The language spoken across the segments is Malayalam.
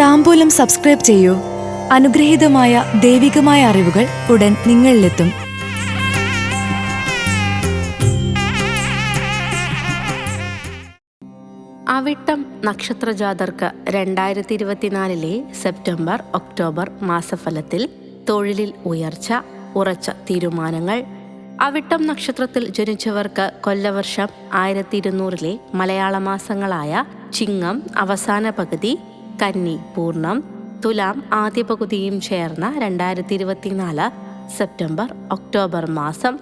താമ്പൂലം സബ്സ്ക്രൈബ് ചെയ്യൂ. അനുഗ്രഹീതമായ ദൈവികമായ അറിവുകൾ ഉടൻ നിങ്ങളിലെത്തും. അവിട്ടം നക്ഷത്രജാതർക്ക് രണ്ടായിരത്തി ഇരുപത്തിനാലിലെ സെപ്റ്റംബർ ഒക്ടോബർ മാസഫലത്തിൽ തൊഴിലിൽ ഉയർച്ച ഉറച്ച തീരുമാനങ്ങൾ. അവിട്ടം നക്ഷത്രത്തിൽ ജനിച്ചവർക്ക് കൊല്ലവർഷം ആയിരത്തി ഇരുന്നൂറിലെ മലയാള മാസങ്ങളായ ചിങ്ങം അവസാന പകുതി കന്നി പൂർണം തുലാം ആദ്യ പകുതിയും ചേർന്ന രണ്ടായിരത്തി ഇരുപത്തിനാല് സെപ്റ്റംബർ ഒക്ടോബർ മാസം.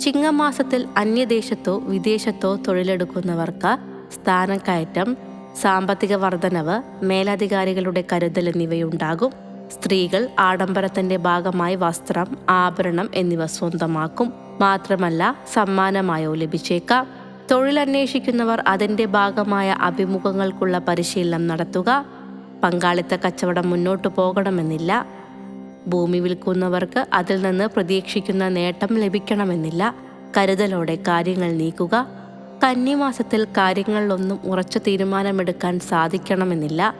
ചിങ്ങമാസത്തിൽ അന്യദേശത്തോ വിദേശത്തോ തൊഴിലെടുക്കുന്നവർക്ക് സ്ഥാനക്കയറ്റം സാമ്പത്തിക വർധനവ് മേലധികാരികളുടെ കരുതൽ എന്നിവയുണ്ടാകും. സ്ത്രീകൾ ആഡംബരത്തിന്റെ ഭാഗമായി വസ്ത്രം ആഭരണം എന്നിവ സ്വന്തമാക്കും. മാത്രമല്ല സമ്മാനമായോ ലഭിച്ചേക്കാം. തൊഴിലന്വേഷിക്കുന്നവർ അതിന്റെ ഭാഗമായ അഭിമുഖങ്ങൾക്കുള്ള പരിശീലനം നടത്തുക. പങ്കാളിത്ത കച്ചവടം മുന്നോട്ടു പോകണമെന്നില്ല. ഭൂമി വിൽക്കുന്നവർക്ക് അതിൽ നിന്ന് പ്രതീക്ഷിക്കുന്ന നേട്ടം ലഭിക്കണമെന്നില്ല. കരുതലോടെ കാര്യങ്ങൾ നീക്കുക. കന്നിമാസത്തിൽ കാര്യങ്ങളിലൊന്നും ഉറച്ച തീരുമാനമെടുക്കാൻ സാധിക്കണമെന്നില്ല.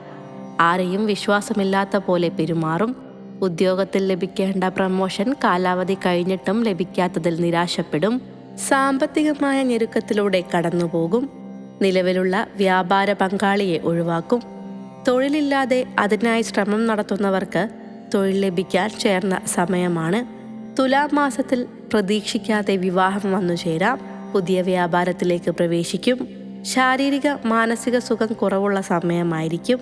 ആരെയും വിശ്വാസമില്ലാത്ത പോലെ പെരുമാറും. ഉദ്യോഗത്തിൽ ലഭിക്കേണ്ട പ്രമോഷൻ കാലാവധി കഴിഞ്ഞിട്ടും ലഭിക്കാത്തതിൽ നിരാശപ്പെടും. സാമ്പത്തികമായ ഞെരുക്കത്തിലൂടെ കടന്നുപോകും. നിലവിലുള്ള വ്യാപാര പങ്കാളിയെ ഒഴിവാക്കും. തൊഴിലില്ലാതെ അതിനായി ശ്രമം നടത്തുന്നവർക്ക് തൊഴിൽ ലഭിക്കാൻ ചേർന്ന സമയമാണ്. തുലാം മാസത്തിൽ പ്രതീക്ഷിക്കാതെ വിവാഹം വന്നു ചേരാം. പുതിയ വ്യാപാരത്തിലേക്ക് പ്രവേശിക്കും. ശാരീരിക മാനസിക സുഖം കുറവുള്ള സമയമായിരിക്കും.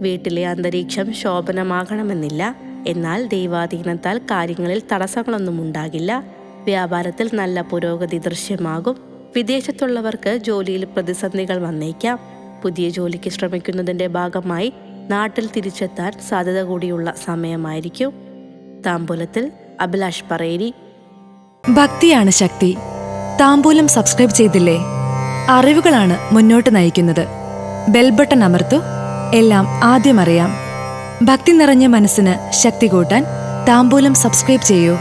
വീട്ടിലെ അന്തരീക്ഷം ശോഭനമാകണമെന്നില്ല. എന്നാൽ ദൈവാധീനത്താൽ കാര്യങ്ങളിൽ തടസ്സങ്ങളൊന്നും ഉണ്ടാകില്ല. വ്യാപാരത്തിൽ നല്ല പുരോഗതി ദൃശ്യമാകും. വിദേശത്തുള്ളവർക്ക് ജോലിയിൽ പ്രതിസന്ധികൾ വന്നേക്കാം. പുതിയ ജോലിക്ക് ശ്രമിക്കുന്നതിന്റെ ഭാഗമായി നാട്ടിൽ തിരിച്ചെത്താൻ സാധ്യത കൂടിയുള്ള സമയമായിരിക്കും. താമ്പൂലത്തിൽ അഭിലാഷ് പറയേരി. ഭക്തിയാണ് ശക്തി. താമ്പൂലം സബ്സ്ക്രൈബ് ചെയ്തില്ലേ? അറിവുകളാണ് മുന്നോട്ട് നയിക്കുന്നത്. ബെൽബട്ടൺ അമർത്തു. എല്ലാം ആദ്യം അറിയാം. ഭക്തി നിറഞ്ഞ മനസ്സിന് ശക്തി കൂട്ടാൻ താമ്പൂലം സബ്സ്ക്രൈബ് ചെയ്യൂ.